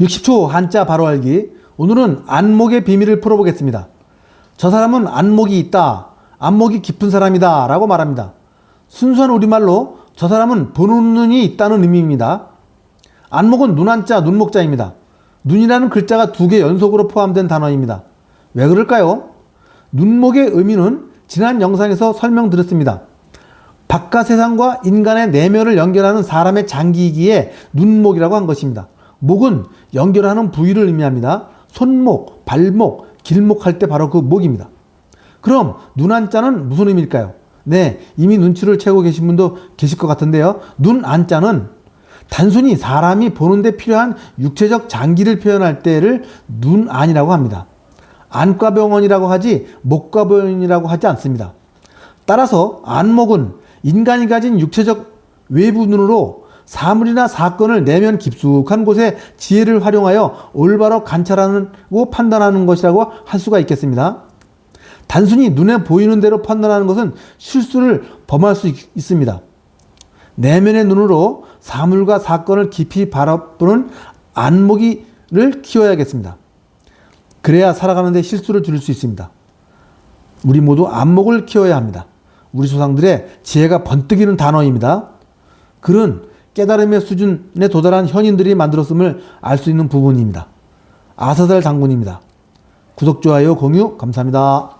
60초 한자 바로 알기. 오늘은 안목의 비밀을 풀어보겠습니다. 저 사람은 안목이 있다. 안목이 깊은 사람이다. 라고 말합니다. 순수한 우리말로 저 사람은 보는 눈이 있다는 의미입니다. 안목은 눈 한자, 눈목자입니다. 눈이라는 글자가 두 개 연속으로 포함된 단어입니다. 왜 그럴까요? 눈목의 의미는 지난 영상에서 설명드렸습니다. 바깥 세상과 인간의 내면을 연결하는 사람의 장기이기에 눈목이라고 한 것입니다. 목은 연결하는 부위를 의미합니다. 손목, 발목, 길목 할 때 바로 그 목입니다. 그럼 눈 한자는 무슨 의미일까요? 네, 이미 눈치를 채고 계신 분도 계실 것 같은데요. 눈 한자는 단순히 사람이 보는데 필요한 육체적 장기를 표현할 때를 눈 안이라고 합니다. 안과병원이라고 하지 목과병원이라고 하지 않습니다. 따라서 안목은 인간이 가진 육체적 외부 눈으로 사물이나 사건을 내면 깊숙한 곳에 지혜를 활용하여 올바로 관찰하고 판단하는 것이라고 할 수가 있겠습니다. 단순히 눈에 보이는 대로 판단하는 것은 실수를 범할 수 있- 있습니다. 내면의 눈으로 사물과 사건을 깊이 바라보는 안목이를 키워야겠습니다. 그래야 살아가는데 실수를 줄일 수 있습니다. 우리 모두 안목을 키워야 합니다. 우리 조상들의 지혜가 번뜩이는 단어입니다. 글은 깨달음의 수준에 도달한 현인들이 만들었음을 알 수 있는 부분입니다. 아사달 장군입니다. 구독, 좋아요, 공유 감사합니다.